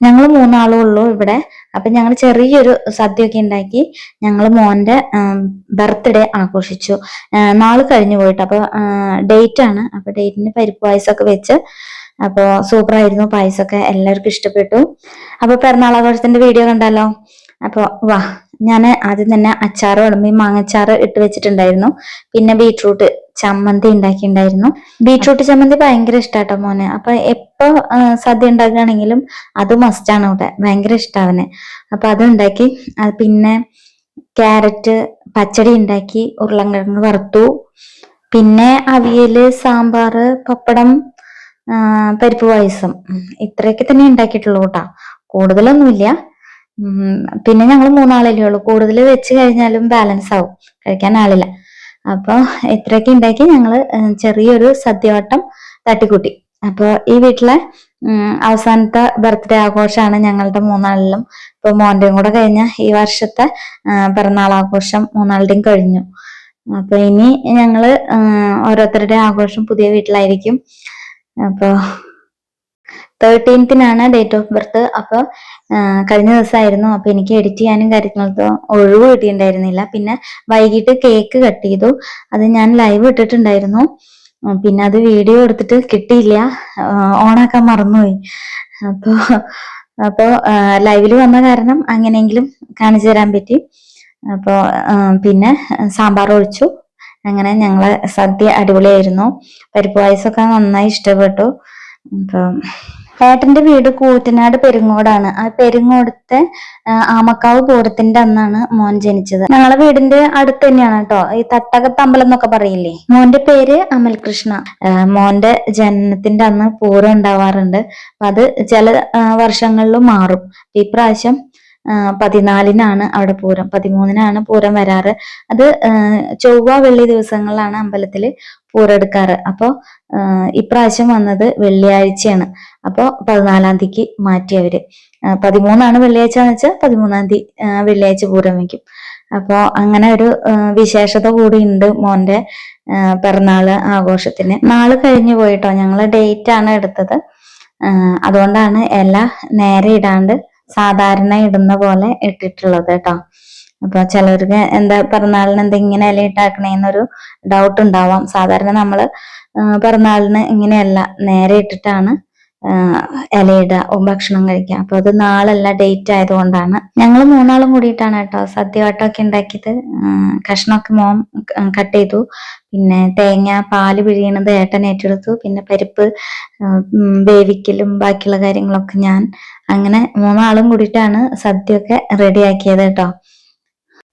ഞങ്ങൾ മൂന്നാളും ഉള്ളൂ ഇവിടെ. അപ്പൊ ഞങ്ങൾ ചെറിയൊരു സദ്യയൊക്കെ ഉണ്ടാക്കി ഞങ്ങൾ മോന്റെ ബർത്ത്ഡേ ആഘോഷിച്ചു. നാൾ കഴിഞ്ഞു പോയിട്ട്. അപ്പൊ ഡേറ്റ് ആണ്. അപ്പൊ ഡേറ്റിന് പരിപ്പ് പായസമൊക്കെ വെച്ച് അപ്പൊ സൂപ്പർ ആയിരുന്നു പായസമൊക്കെ എല്ലാവർക്കും ഇഷ്ടപ്പെട്ടു. അപ്പൊ പിറന്നാൾ ആഘോഷത്തിന്റെ വീഡിയോ കണ്ടല്ലോ അപ്പൊ വാ. ഞാൻ ആദ്യം തന്നെ അച്ചാറ് വിളമ്പി മാങ്ങച്ചാറ് ഇട്ട് വെച്ചിട്ടുണ്ടായിരുന്നു. പിന്നെ ബീട്രൂട്ട് ചമ്മന്തി ഉണ്ടാക്കിയിട്ടുണ്ടായിരുന്നു. ബീട്രൂട്ട് ചമ്മന്തി ഭയങ്കര ഇഷ്ടാട്ടോ മോനെ. അപ്പൊ എപ്പോ സദ്യ ഉണ്ടാക്കുകയാണെങ്കിലും അത് മസ്റ്റാണ് ഇവിടെ ഭയങ്കര ഇഷ്ടാവനെ അപ്പൊ അത് ഉണ്ടാക്കി പിന്നെ ക്യാരറ്റ് പച്ചടി ഉണ്ടാക്കി ഉരുളൻകിഴങ്ങ് വറുത്തു. പിന്നെ അവിയൽ സാമ്പാറ് പപ്പടം പരിപ്പ് പായസം. ഇത്രയൊക്കെ തന്നെ ഉണ്ടാക്കിയിട്ടുള്ളൂ കേട്ടാ. കൂടുതലൊന്നുമില്ല. പിന്നെ ഞങ്ങൾ മൂന്നാളല്ലേ ഉള്ളൂ. കൂടുതൽ വെച്ച് കഴിഞ്ഞാലും ബാലൻസ് ആവും. കഴിക്കാൻ ആളില്ല. അപ്പൊ ഇത്രയൊക്കെ ഉണ്ടാക്കി ഞങ്ങൾ ചെറിയൊരു സദ്യവട്ടം തട്ടിക്കൂട്ടി. അപ്പൊ ഈ വീട്ടിലെ അവസാനത്തെ ബർത്ത്ഡേ ആഘോഷമാണ് ഞങ്ങളുടെ മൂന്നാളിലും. ഇപ്പൊ മോന്റെയും കൂടെ കഴിഞ്ഞ ഈ വർഷത്തെ പിറന്നാൾ ആഘോഷം മൂന്നാളുടെയും കഴിഞ്ഞു. അപ്പൊ ഇനി ഞങ്ങൾ ഓരോരുത്തരുടെ ആഘോഷം പുതിയ വീട്ടിലായിരിക്കും. അപ്പൊ തേർട്ടീൻത്തിനാണ് ഡേറ്റ് ഓഫ് ബർത്ത് അപ്പൊ കഴിഞ്ഞ ദിവസമായിരുന്നു അപ്പൊ എനിക്ക് എഡിറ്റ് ചെയ്യാനും കാര്യങ്ങൾക്കും ഒഴിവ് കിട്ടിയിട്ടുണ്ടായിരുന്നില്ല. പിന്നെ വൈകിട്ട് കേക്ക് കട്ട് ചെയ്തു. അത് ഞാൻ ലൈവ് ഇട്ടിട്ടുണ്ടായിരുന്നു. പിന്നെ അത് വീഡിയോ എടുത്തിട്ട് കിട്ടിയില്ല. ഓണാക്കാൻ മറന്നുപോയി. അപ്പൊ അപ്പൊ ലൈവിൽ വന്ന കാരണം അങ്ങനെയെങ്കിലും കാണിച്ചു തരാൻ പറ്റി. അപ്പൊ പിന്നെ സാമ്പാർ ഒഴിച്ചു. അങ്ങനെ ഞങ്ങളെ സദ്യ അടിപൊളിയായിരുന്നു. പരിപ്പ് പായസമൊക്കെ നന്നായി ഇഷ്ടപ്പെട്ടു. അപ്പം ഏട്ടന്റെ വീട് കൂറ്റനാട് പെരുങ്ങോടാണ്. ആ പെരുങ്ങോടത്തെ ആമക്കാവ് പൂരത്തിന്റെ അന്നാണ് മോൻ ജനിച്ചത്. ഞങ്ങളെ വീടിന്റെ അടുത്ത് തന്നെയാണ് കേട്ടോ. ഈ തട്ടകത്തമ്പലം എന്നൊക്കെ പറയില്ലേ? മോന്റെ പേര് അമൽകൃഷ്ണ. മോന്റെ ജനനത്തിന്റെ അന്ന് പൂരം ഉണ്ടാവാറുണ്ട്. അപ്പൊ അത് ചില വർഷങ്ങളിൽ മാറും. ഇപ്രാവശ്യം പതിനാലിനാണ് അവിടെ പൂരം. പതിമൂന്നിനാണ് പൂരം വരാറ്. അത് ചൊവ്വ വെള്ളി ദിവസങ്ങളിലാണ് അമ്പലത്തിൽ പൂരം അപ്പോൾ അപ്പോ ഇപ്രാവശ്യം വന്നത് വെള്ളിയാഴ്ചയാണ്. അപ്പോ പതിനാലാം തീയതിക്ക് മാറ്റി അവർ പതിമൂന്നാണ് വെള്ളിയാഴ്ച എന്ന് വെച്ചാൽ പതിമൂന്നാം തീയതി വെള്ളിയാഴ്ച പൂരം വയ്ക്കും അപ്പോ അങ്ങനെ ഒരു വിശേഷത കൂടി ഉണ്ട് മോന്റെ പിറന്നാൾ ആഘോഷത്തിന്. നാൾ കഴിഞ്ഞു പോയിട്ടോ? ഞങ്ങൾ ഡേറ്റ് ആണ് എടുത്തത്. അതുകൊണ്ടാണ് ഇല നേരെ ഇടാണ്ട് സാധാരണ ഇടുന്ന പോലെ ഇട്ടിട്ടുള്ളത് കേട്ടോ. അപ്പൊ ചിലർക്ക് എന്താ പിറന്നാളിന് എന്താ ഇങ്ങനെ ഇല ഇട്ടാക്കണേന്നൊരു ഡൗട്ട് ഉണ്ടാവാം. സാധാരണ നമ്മൾ പിറന്നാളിന് ഇങ്ങനെയല്ല നേരെ ഇട്ടിട്ടാണ് ഇലയിടുക ഭക്ഷണം കഴിക്കുക. അപ്പൊ അത് നാളല്ല ഡേറ്റ് ആയതുകൊണ്ടാണ്. ഞങ്ങൾ മൂന്നാളും കൂടിയിട്ടാണ് കേട്ടോ സദ്യവട്ടമൊക്കെ ഉണ്ടാക്കിയത്. കഷ്ണമൊക്കെ മോൻ കട്ട് ചെയ്തു. പിന്നെ തേങ്ങ പാൽ പിഴിയണത് ഏട്ടൻ ഏറ്റെടുത്തു. പിന്നെ പരിപ്പ് വേവിക്കലും ബാക്കിയുള്ള കാര്യങ്ങളൊക്കെ ഞാൻ അങ്ങനെ മൂന്നാളും കൂടിയിട്ടാണ് സദ്യയൊക്കെ റെഡിയാക്കിയത് കേട്ടോ.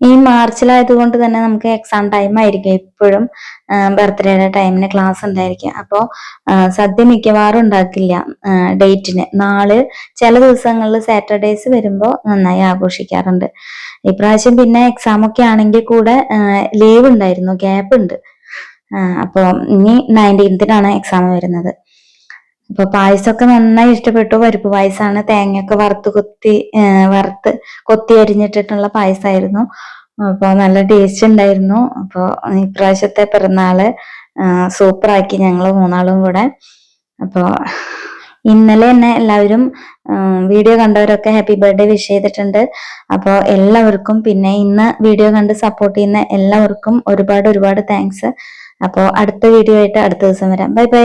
ഈ മാർച്ചിലായത് കൊണ്ട് തന്നെ നമുക്ക് എക്സാം ടൈം ആയിരിക്കും. എപ്പോഴും ബർത്ത്ഡേയുടെ ടൈമിന് ക്ലാസ് ഉണ്ടായിരിക്കും. അപ്പോൾ സദ്യ മിക്കവാറും ഉണ്ടാക്കില്ല ഡേറ്റിന് നാൾ ചില ദിവസങ്ങളിൽ സാറ്റർഡേസ് വരുമ്പോൾ നന്നായി ആഘോഷിക്കാറുണ്ട്. ഇപ്രാവശ്യം പിന്നെ എക്സാം ഒക്കെ ആണെങ്കിൽ കൂടെ ലീവ് ഉണ്ടായിരുന്നു ഗ്യാപ്പ് ഉണ്ട്. അപ്പോൾ ഇനി നയന്റീൻത്തിനാണ് എക്സാം വരുന്നത്. അപ്പൊ പായസമൊക്കെ നന്നായി ഇഷ്ടപ്പെട്ടു. പരിപ്പ് പായസമാണ് തേങ്ങയൊക്കെ വറുത്ത് കൊത്തി വറുത്ത് കൊത്തി അരിഞ്ഞിട്ടിട്ടുള്ള പായസമായിരുന്നു അപ്പോൾ നല്ല ടേസ്റ്റ് ഉണ്ടായിരുന്നു. അപ്പോൾ ഇപ്രാവശ്യത്തെ പിറന്നാൾ സൂപ്പർ ആക്കി ഞങ്ങൾ മൂന്നാളും കൂടെ. അപ്പോൾ ഇന്നലെ തന്നെ എല്ലാവരും വീഡിയോ കണ്ടവരൊക്കെ ഹാപ്പി ബർത്ത്ഡേ വിഷ് ചെയ്തിട്ടുണ്ട്. അപ്പോൾ എല്ലാവർക്കും പിന്നെ ഇന്ന് വീഡിയോ കണ്ട് സപ്പോർട്ട് ചെയ്യുന്ന എല്ലാവർക്കും ഒരുപാട് ഒരുപാട് താങ്ക്സ് അപ്പോൾ അടുത്ത വീഡിയോ ആയിട്ട് അടുത്ത ദിവസം വരാം. Bye bye